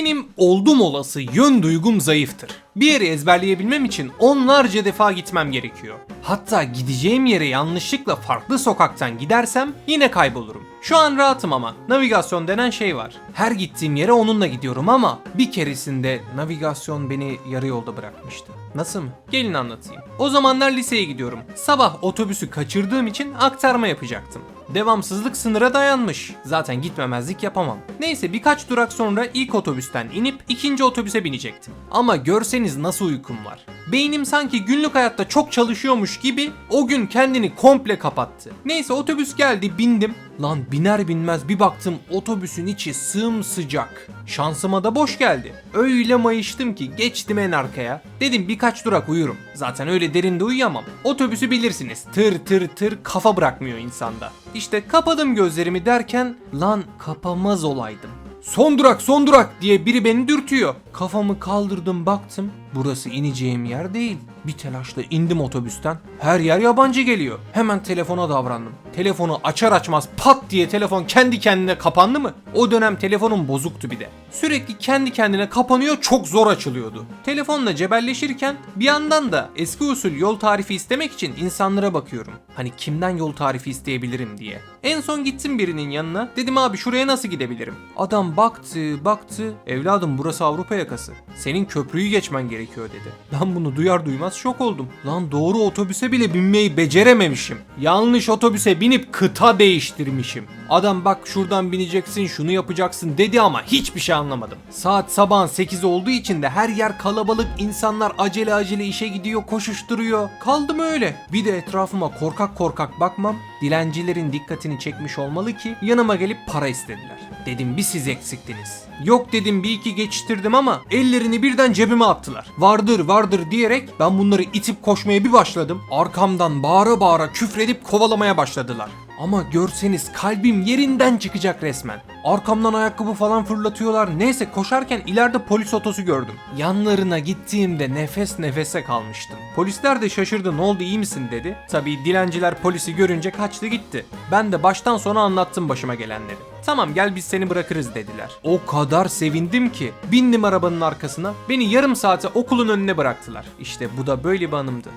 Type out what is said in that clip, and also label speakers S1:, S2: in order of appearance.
S1: Benim oldum olası yön duygum zayıftır. Bir yeri ezberleyebilmem için onlarca defa gitmem gerekiyor. Hatta gideceğim yere yanlışlıkla farklı sokaktan gidersem yine kaybolurum. Şu an rahatım ama navigasyon denen şey var. Her gittiğim yere onunla gidiyorum ama bir keresinde navigasyon beni yarı yolda bırakmıştı. Nasıl mı? Gelin anlatayım. O zamanlar liseye gidiyorum. Sabah otobüsü kaçırdığım için aktarma yapacaktım. Devamsızlık sınıra dayanmış. Zaten gitmemezlik yapamam. Neyse birkaç durak sonra ilk otobüsten inip ikinci otobüse binecektim. Ama görseniz nasıl uykum var. Beynim sanki günlük hayatta çok çalışıyormuş gibi o gün kendini komple kapattı. Neyse otobüs geldi bindim. Lan biner binmez bir baktım otobüsün içi sımsıcak. Şansıma da boş geldi. Öyle mayıştım ki geçtim en arkaya. Dedim birkaç durak uyurum. Zaten öyle derinde uyuyamam. Otobüsü bilirsiniz. Tır tır tır kafa bırakmıyor insanda. İşte kapadım gözlerimi derken lan kapamaz olaydım. Son durak son durak diye biri beni dürtüyor. Kafamı kaldırdım baktım. Burası ineceğim yer değil. Bir telaşla indim otobüsten. Her yer yabancı geliyor. Hemen telefona davrandım. Telefonu açar açmaz pat diye telefon kendi kendine kapandı mı? O dönem telefonum bozuktu bir de. Sürekli kendi kendine kapanıyor çok zor açılıyordu. Telefonla cebelleşirken bir yandan da eski usul yol tarifi istemek için insanlara bakıyorum. Hani kimden yol tarifi isteyebilirim diye. En son gittim birinin yanına. Dedim abi şuraya nasıl gidebilirim? Adam baktı baktı. Evladım burası Avrupa yakası. Senin köprüyü geçmen gerekiyor dedi. Ben bunu duyar duymaz şok oldum. Lan doğru otobüse bile binmeyi becerememişim. Yanlış otobüse binip kıta değiştirmişim. Adam bak şuradan bineceksin şunu yapacaksın dedi ama hiçbir şey anlamadım. Saat sabahın 8 olduğu için de her yer kalabalık insanlar acele acele işe gidiyor koşuşturuyor. Kaldım öyle. Bir de etrafıma korkak korkak bakmam dilencilerin dikkatini çekmiş olmalı ki yanıma gelip para istediler. Dedim bir siz eksiktiniz. Yok dedim bir iki geçiştirdim ama ellerini birden cebime attılar. Vardır vardır diyerek ben bunları itip koşmaya bir başladım. Arkamdan bağıra bağıra küfredip kovalamaya başladılar. Ama görseniz kalbim yerinden çıkacak resmen. Arkamdan ayakkabı falan fırlatıyorlar. Neyse koşarken ileride polis otosu gördüm. Yanlarına gittiğimde nefes nefese kalmıştım. Polisler de şaşırdı ne oldu iyi misin dedi. Tabii dilenciler polisi görünce kaçtı gitti. Ben de baştan sona anlattım başıma gelenleri. Tamam gel biz seni bırakırız dediler. O kadar sevindim ki bindim arabanın arkasına beni yarım saate okulun önüne bıraktılar. İşte bu da böyle bir anımdı.